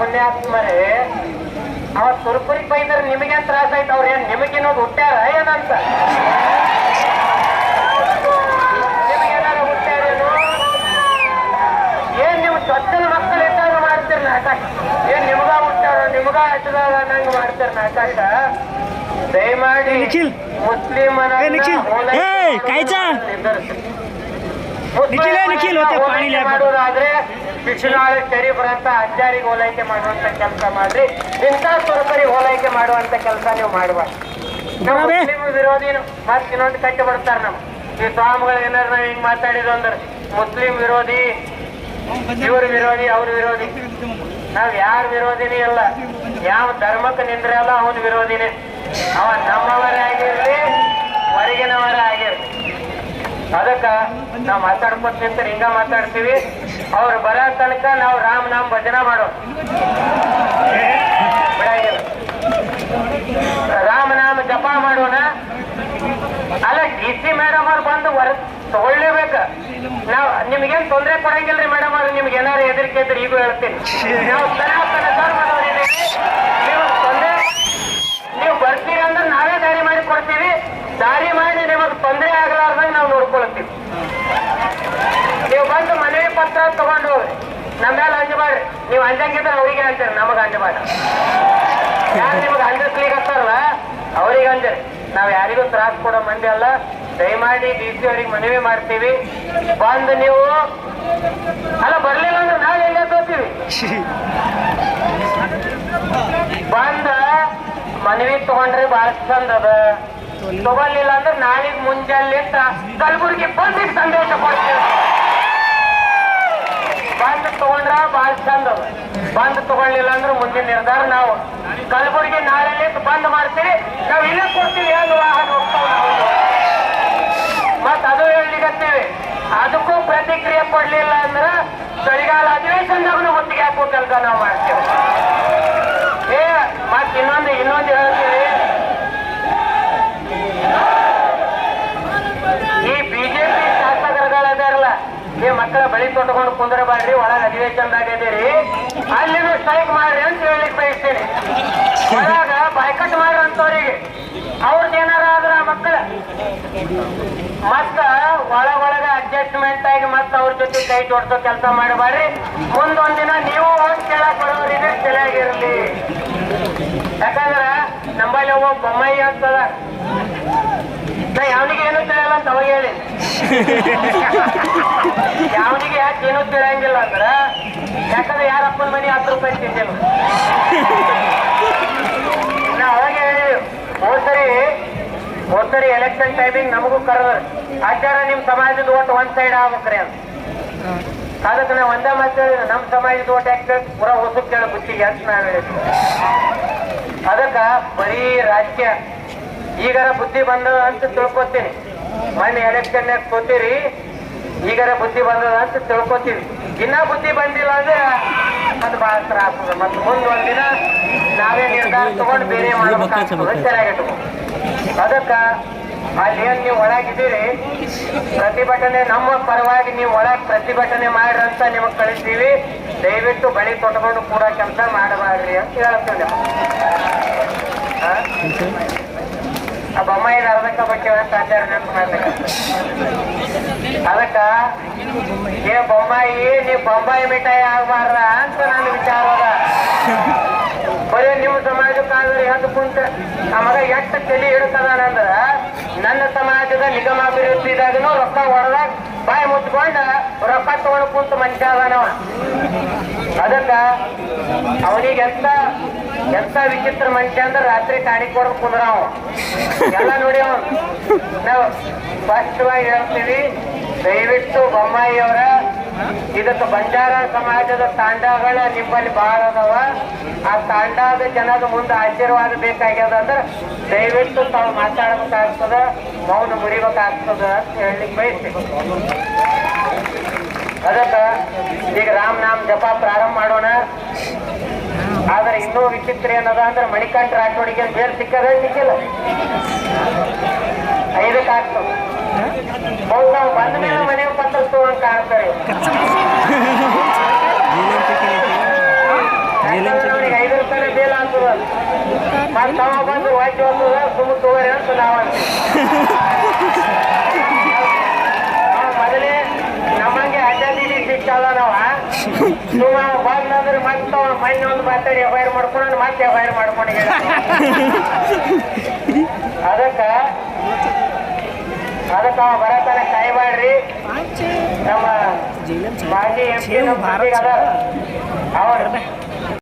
ಪುಣ್ಯಾತ್ಮರೇ ಅವ ಸುರ್ಪುರಿ ಬೈದ್ರೆ ನಿಮಗೆ ತ್ರಾಸ ಆಯ್ತು? ಅವ್ರ ಏನ್ ನಿಮಗೇನೋದು ಹುಟ್ಟ್ಯಾರ? ಏನಂತ? ನಿಮಗೇನಾರ ಹುಟ್ಟ್ಯಾರೇನು ಏನ್? ನೀವು ಸ್ವಚ್ಛನ ಮಕ್ಕಳು ಇದ್ದಾಗ ಮಾಡ್ತೀರಿ ನಾಟಕ? ಏನ್ ನಿಮ್ಗ ಹುಟ್ಟ್ಯಾರ? ನಿಮ್ಗ ಹಚ್ಚದಾಗ ನಂಗೆ ಮಾಡ್ತೀರಿ ನಾಟಕ? ದಯಮಾಡಿ. ಮುಸ್ಲಿಮನ ಏ, ನಿಖಿಲ್. ನಿಖಿಲ್, ಪಾಣಿಲಿ ಮಾಡೋದಾದ್ರೆ ಸರಿ ಬರಂತ ಅಜ್ಜಾರಿಗೆ ಹೋಲೈಕೆ ಮಾಡುವಂತ ಕೆಲಸ ಮಾಡ್ರಿ. ಇಂಥ ಸ್ವರೂಪರಿಗೆ ಹೋಲೈಕೆ ಮಾಡುವಂತ ಕೆಲಸ ನೀವು ಮಾಡುವ. ನಮ್ಮ ಬರಾಬೆ. ಮುಸ್ಲಿಂ ವಿರೋಧಿ ಮತ್ತೆ ಇನ್ನೊಂದು ಕಟ್ಟಿ ಬಿಡ್ತಾರ ನಮ್ಮ ಈ ಸ್ವಾಮಿಗಳು ಏನಾರ ನಾವು ಹಿಂಗ್ ಮಾತಾಡಿದ್ರು ಅಂದ್ರೆ ಮುಸ್ಲಿಂ ವಿರೋಧಿ ಇವ್ರ ವಿರೋಧಿ ಅವ್ರ ವಿರೋಧಿ. ನಾವ್ ಯಾರ ವಿರೋಧಿನೇ ಅಲ್ಲ ಯಾವ ಧರ್ಮಕ್ಕೆ ನಿಂದ್ರಲ್ಲ ಅವನ ವಿರೋಧಿನೇ. ಅವ ಅದಕ್ಕ ನಾವು ಮಾತಾಡ್ಕೊತ ಹಿಂಗ ಮಾತಾಡ್ತೀವಿ. ಅವ್ರು ಬರ ತನಕ ನಾವು ರಾಮ್ ನಾಮ್ ಭಜನೆ ಮಾಡೋ ರಾಮನಾಮ ಜಪ ಮಾಡೋಣ. ಅಲ್ಲ, ಡಿ ಸಿ ಮೇಡಮ್ ಅವ್ರು ಬಂದು ಹೊರ ತಗೊಳ್ಳೇಬೇಕ ನಾವ್, ನಿಮ್ಗೇನ್ ತೊಂದರೆ ಕೊಡಂಗಿಲ್ರಿ ಮೇಡಮ್ ಅವ್ರು, ನಿಮ್ಗೆ ಏನಾರು ಹೆದರಿಕೆ ಇದ್ರೆ ಈಗೂ ಹೇಳ್ತೀನಿ. ನಾವು ಸನಾತನ ಧರ್ಮದವರಿದ್ದೀವಿ ನೀವು ತೊಂದ್ರೆ ನೀವು ಬರ್ತೀರಿ ಅಂದ್ರೆ ನಾವೇ ದಾರಿ ಮಾಡಿ ಕೊಡ್ತೀವಿ ದಾರಿ ಮಾಡಿ ನಿಮಗೆ ತೊಂದರೆ ಆಗಲಾರ್ದಂಗೆ ನಾವು ನೋಡ್ಕೊಳ್ತೀವಿ ನೀವು ಬಂದು ಪತ್ರ ತಗೊಂಡು ಮೇಲೆ ಅಂಜಬಾಡ್ರಿ ನೀವು ಅಂಜಂಗಿದ್ರೆ ಅವರಿಗೆ ಅಂತೀರಿ ನಮಗೆ ಅಂಜಬಾರ ಯಾರು ನಿಮಗೆ ಅಂಜಿಸ್ಲಿಕ್ಕತ್ತಾರಲ್ಲ ಅವ್ರಿಗೆ ಅಂಜರಿ ನಾವು ಯಾರಿಗೂ ತ್ರಾಸ ಕೊಡೋ ಮಂದಿ ಅಲ್ಲ. ದಯಮಾಡಿ ಡಿ ಸಿ ಅವ್ರಿಗೆ ಮನವಿ ಮಾಡ್ತೀವಿ. ಬಂದು ನೀವು ಅಲ್ಲ, ಬರ್ಲಿಲ್ಲ ಅಂದ್ರೆ ನಾವು ಹೆಂಗೆ ತೋತೀವಿ ಬಂದ ಮನವಿ ತಗೊಂಡ್ರೆ ಬಹಳ ಚಂದ ಅದ. ತಗೊಳ್ಳಿಲ್ಲ ಅಂದ್ರೆ ನಾಳೆಗ್ ಮುಂಜಾನೆ ಕಲಬುರ್ಗಿ ಬಂದಿಗೆ ಸಂದೇಶ ಕೊಡ್ತೀವಿ. ಬಂದ್ ತಗೊಂಡ್ರ ಬಾಳ್ ಚಂದ ಬಂದ್ ತಗೊಳ್ಳಿಲ್ಲ ಅಂದ್ರೆ ಮುಂದಿನ ನಿರ್ಧಾರ ನಾವು. ಕಲ್ಬುರ್ಗಿ ನಾಳೆ ಬಂದ್ ಮಾಡ್ತೀವಿ ನಾವು ಇಲ್ಲಿ ಕೊಡ್ತೀವಿ ಏನು ವಾಹನ ಮತ್ ಅದು ಹೇಳಿಗತ್ತೀವಿ ಅದಕ್ಕೂ ಪ್ರತಿಕ್ರಿಯೆ ಕೊಡ್ಲಿಲ್ಲ ಅಂದ್ರ ಚಳಿಗಾಲ ಅಧಿವೇಶನದಾಗ ಹೊತ್ತಿಗೆ ಹಾಕೋ ಕೆಲಸ ನಾವು ಮಾಡ್ತೇವೆ. ಏ ಮತ್ ಇನ್ನೊಂದು ಇನ್ನೊಂದು ಹೇಳ್ತೀವಿ ಈ ಬಿಜೆಪಿ ಶಾಸಕರುಗಳದಾರಲ್ಲ ಈ ಮಕ್ಕಳ ಬಳಿ ತೊಟ್ಕೊಂಡು ಕುಂದ್ರಬಾಡ್ರಿ ಒಳಗೆ ಅಧಿವೇಶನದಾಗ ಆಗಿದ್ದೀರಿ ಅಲ್ಲಿನೂ ಸ್ಟ್ರೈಕ್ ಮಾಡ್ರಿ ಅಂತ ಹೇಳಲಿಕ್ಕೆ ಬಯಸ್ತೀನಿ. ಒಳಗ ಬಾಯ್ಕಟ್ ಮಾಡ್ರಿ ಅಂತವ್ರಿಗೆ ಅವ್ರದ್ದು ಏನಾರ ಆದ್ರ ಮಕ್ಕಳ ಮತ್ತ ಒಳಗೊಳಗ ಅಡ್ಜಸ್ಟ್ಮೆಂಟ್ ಆಗಿ ಮತ್ತ ಅವ್ರ ಜೊತೆ ಕೈ ಜೋಡಿಸೋ ಕೆಲಸ ಮಾಡಬೇಡ್ರಿ ಮುಂದೊಂದಿನ ನೀವು ಹೋಗಿ ಕೇಳಕ್ ಬರೋರಿಗೆ ತಲೆಯಾಗಿರ್ಲಿ ಯಾಕಂದ್ರ ನಂಬಲ್ಲಿ ಒಬ್ಬ ಬೊಮ್ಮಯ್ಯ ಅಂತದ. ನಾ ಯಾವನಿಗೆ ಏನು ತಿಳಿಯಲ್ಲ ಅಂತ ಅವಾಗ ಹೇಳಿ ಯಾವನಿಗೆ ಅಂದ್ರೆ ಯಾಕಂದ್ರೆ ಯಾರಪ್ಪನ ಮನೆ ಹತ್ತು ರೂಪಾಯಿ ತಿಂದಿಲ್ಲ ನಾ ಅವಾಗ ಹೇಳಿದ್ವಿ ಹೋದ್ಸರಿ ಹೋದ್ಸರಿ ಎಲೆಕ್ಷನ್ ಟೈಮಿಂಗ್ ನಮಗೂ ಕರೆದ್ರ. ಆಚಾರ ನಿಮ್ ಸಮಾಜದ ಓಟ್ ಒಂದ್ ಸೈಡ್ ಆಗ್ಬೇಕ್ರಿ ಅಂತ. ಅದಕ್ಕೆ ನಾವು ಒಂದೇ ಮತ್ತೆ ನಮ್ಮ ಸಮಾಜದ ಓಟ್ ಯಾಕೆ ಪೂರಾ ಹೊಸಕ್ ಕೇಳ ಬುತ್ತಿಗೆ ಅಂತ ನಾವ್ ಹೇಳಿದ್ವಿ. ಅದಕ್ಕ ಬರೀ ರಾಜ್ಯ ಈಗಾರ ಬುದ್ಧಿ ಬಂದ ಅಂತ ತಿಳ್ಕೊತೀನಿ. ಮೊನ್ನೆ ಎಲೆಕ್ಷನ್ ಕೂತೀರಿ ಈಗಾರ ಬುದ್ಧಿ ಬಂದದ ಅಂತ ತಿಳ್ಕೊತೀವಿ. ಇನ್ನ ಬುದ್ಧಿ ಬಂದಿಲ್ಲ ಅಂದ್ರೆ ಅದು ಬಹಳ ತ್ರಾಸ. ಮತ್ತೆ ಮುಂದ್ ಒಂದಿನ ನಾವೇ ನಿರ್ಧಾರ ತಗೊಂಡು ಬೇರೆ ಮಾಡಬೇಕಾಗ್ತದೆ. ಚೆನ್ನಾಗಿಟ್ಟು ಅದಕ್ಕ ಅಲ್ಲಿ ಏನ್ ನೀವು ಒಳಗಿದ್ದೀರಿ? ಪ್ರತಿಭಟನೆ ನಮ್ಮ ಪರವಾಗಿ ನೀವು ಒಳಗೆ ಪ್ರತಿಭಟನೆ ಮಾಡ್ರಿ ಅಂತ ನಿಮಗ್ ಕಳಿಸ್ತೀವಿ. ದಯವಿಟ್ಟು ಬಳಿ ತೊಟ್ಕೊಂಡು ಕೂಡ ಕೆಲಸ ಮಾಡಬಾರ್ರಿ ಅಂತ ಹೇಳ್ತೇವೆ ಆ? ಆ ಅರ್ಧಕ ಬಗ್ಗೆ ಆಚಾರ ನೆನಪು ಅದಕ್ಕ, ಏ ಬೊಮ್ಮಾಯಿ, ನೀ ಬೊಂಬಾಯಿ ಮಿಠಾಯಿ ಆಗ್ಬಾರ್ದ ಅಂತ ನನ್ನ ವಿಚಾರ ಬರೀ ನಿಮ್ಮ ಸಮಾಜಕ್ಕಾದ್ರೆ ಎದ್ದು ಕುಂತ, ಆ ಮಗ ಎಷ್ಟು ತಲೆ ಅಂದ್ರೆ ನನ್ನ ಸಮಾಜದ ನಿಗಮಾಭಿವೃದ್ಧಿದಾಗನು ರೊಕ್ಕ ಹೊಡೆದಾಗ ಬಾಯಿ ಮುಚ್ಕೊಂಡ ರೊಕ್ಕ ತಗೊಂಡು ಕುಂತ ಮನುಷ್ಯ ಅದಾನವ ಅದಕ್ಕ ಅವನಿಗೆ ಎಂತ ಎಂತ ವಿಚಿತ್ರ ಮನುಷ್ಯ ಅಂದ್ರೆ ರಾತ್ರಿ ಕಾಣಿ ಕುಂದ್ರ ಅವ ಎಲ್ಲ ನೋಡಿ ಅವನು. ನಾವು ಸ್ಪಷ್ಟವಾಗಿ ಹೇಳ್ತೀವಿ, ದಯವಿಟ್ಟು ಬೊಮ್ಮಾಯಿ ಅವರ ಇದಕ್ಕೆ ಬಂಜಾರ ಸಮಾಜದ ತಾಂಡಗಳ ನಿಮ್ಮಲ್ಲಿ ಬಹಳ ಅದಾವ ಆ ತಾಂಡದ ಜನದ ಮುಂದೆ ಆಶೀರ್ವಾದ ಬೇಕಾಗ್ಯದ ಅಂದ್ರೆ ದಯವಿಟ್ಟು ತಾವು ಮಾತಾಡ್ಬೇಕಾಗ್ತದ, ಮೌನ ಮುರಿಬೇಕಾಗ್ತದ ಅಂತ ಹೇಳಲಿಕ್ಕೆ ಬಯಸ್ತೀವಿ ಅದಕ್ಕ ಈಗ ರಾಮನಾಮ ನಾಮ್ ಜಪ ಪ್ರಾರಂಭ ಮಾಡೋಣ. ಆದ್ರೆ ಇನ್ನೂ ವಿಚಿತ್ರ ಏನದ ಅಂದ್ರೆ ಮಣಿಕಂಠ ರಾಠೋಡಿಗೆ ಬೇರೆ ಸಿಕ್ಕದ ಸಿಕ್ಕಿಲ್ಲ. ಐದಕ್ಕೆ ಆಗ್ತದೆ ಹೌದು ನಾವು ಬಂದ ಮೇಲೆ ಮನೆ ಪತ್ರ ತಗೊಂಡ್ ಕಾಣ್ತಾರೆ ನೀಲಂತಿಕೆ ಯಾಕಂದ್ರೆ ಮತ್ತ ಅವ ಬಂದು ವಾದ್ಯ ಹೋಗ್ತದ ಸುಮ್ಮ ತಗೋರಿ ಅಂತ ನಾವು ಮೊದಲೇ ನಮ್ಮಂಗೆ ಅಡ್ಡಾದಿಡಿ ಸಿಕ್ಕಲ್ಲ ನಾವ ಸುಮ್ಮ ಬಂದ್ರೆ ಮತ್ತೆ ಮಣ್ಣು ಒಂದು ಮಾತಾಡಿ ಮಾಡ್ಕೊಂಡು ಮತ್ತೆ ಎಫ್ ಐ ಆರ್ ಮಾಡ್ಕೊಂಡು ಅದಕ್ಕ ಅದಕ್ಕ ಅವ ಕೈ ಮಾಡ್ರಿ. ನಮ್ಮ ಮಾಜಿ ಎಂ ಪಿ ಅದಾರ ಅವ್ರ